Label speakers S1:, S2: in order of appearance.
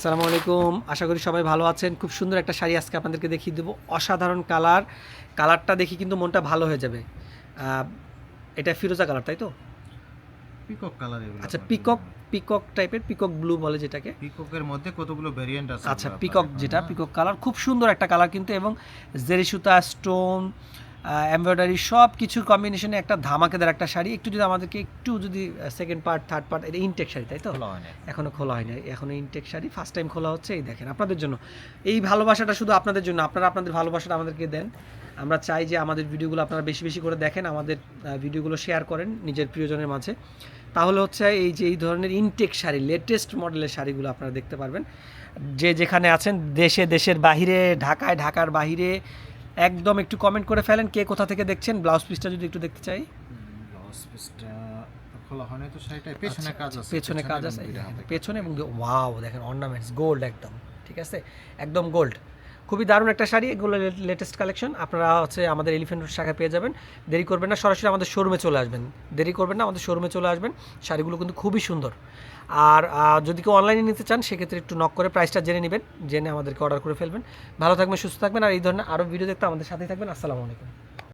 S1: আসসালামু আলাইকুম। আশা করি সবাই ভালো আছেন। খুব সুন্দর একটা শাড়ি আজকে আপনাদেরকে দেখিয়ে দেবো। অসাধারণ কালার। কালারটা দেখি কিন্তু মনটা ভালো হয়ে যাবে। এটা ফিরোজা কালার তাই তো?
S2: পিকক কালার
S1: আচ্ছা পিকক পিকক টাইপের পিকক ব্লু বলে যেটাকে।
S2: পিককের মধ্যে কতগুলো ভেরিয়েন্ট আছে
S1: আচ্ছা পিকক যেটা পিকক কালার। খুব সুন্দর একটা কালার কিন্তু এবং জেরি সুতা স্টোন এমব্রয়ডারি সব কিছুর কম্বিনেশনে একটা ধামাকেদার একটা শাড়ি। একটু যদি আমাদেরকে একটু যদি সেকেন্ড পার্ট থার্ড পার্ট এটা ইনটেক শাড়ি তাই তো?
S2: খোলা হয় না।
S1: এখনও খোলা হয়নি এখনও ইনটেক শাড়ি ফার্স্ট টাইম খোলা হচ্ছে এই দেখেন আপনাদের জন্য। এই ভালোবাসাটা শুধু আপনাদের জন্য আপনারা আপনাদের ভালোবাসাটা আমাদেরকে দেন। আমরা চাই যে আমাদের ভিডিওগুলো আপনারা বেশি বেশি করে দেখেন আমাদের ভিডিওগুলো শেয়ার করেন নিজের প্রিয়জনের মাঝে। তাহলে হচ্ছে এই যে এই ধরনের ইনটেক শাড়ি লেটেস্ট মডেলের শাড়িগুলো আপনারা দেখতে পারবেন। যে যেখানে আছেন দেশে দেশের বাহিরে ঢাকায় ঢাকার বাহিরে একদম একটু কমেন্ট করে ফেলেন কে কোথা থেকে দেখছেন ব্লাউজ পিসটা যদি একটু দেখতে চাই।
S2: ব্লাউজ পিসটা খোলা হয় না তো শাড়িটা পেছনে কাজ আছে
S1: আচ্ছা, পেছনে কাজ আছে পেছনে এবং ওয়াও দেখেন অর্নামেন্টস গোল্ড একদম ঠিক আছে? একদম গোল্ড খুবই দারুণ একটা শাড়ি, এগুলো লেটেস্ট কালেকশন আপনারা হচ্ছে আমাদের এলিফেন্ট রোড শাখায় পেয়ে যাবেন। দেরি করবেন না, সরাসরি আমাদের শোরুমে চলে আসবেন। দেরি করবেন না, আমাদের শোরুমে চলে আসবেন। শাড়িগুলো কিন্তু খুবই সুন্দর। আর যদি কেউ অনলাইনে নিতে চান, সেক্ষেত্রে একটু নক করে প্রাইসটা জেনে নেবেন, জেনে আমাদেরকে অর্ডার করে ফেলবেন। ভালো থাকবেন, সুস্থ থাকবেন। আর এই ধরনের আরও ভিডিও দেখতে আমাদের সাথেই থাকবেন। আসসালামু আলাইকুম।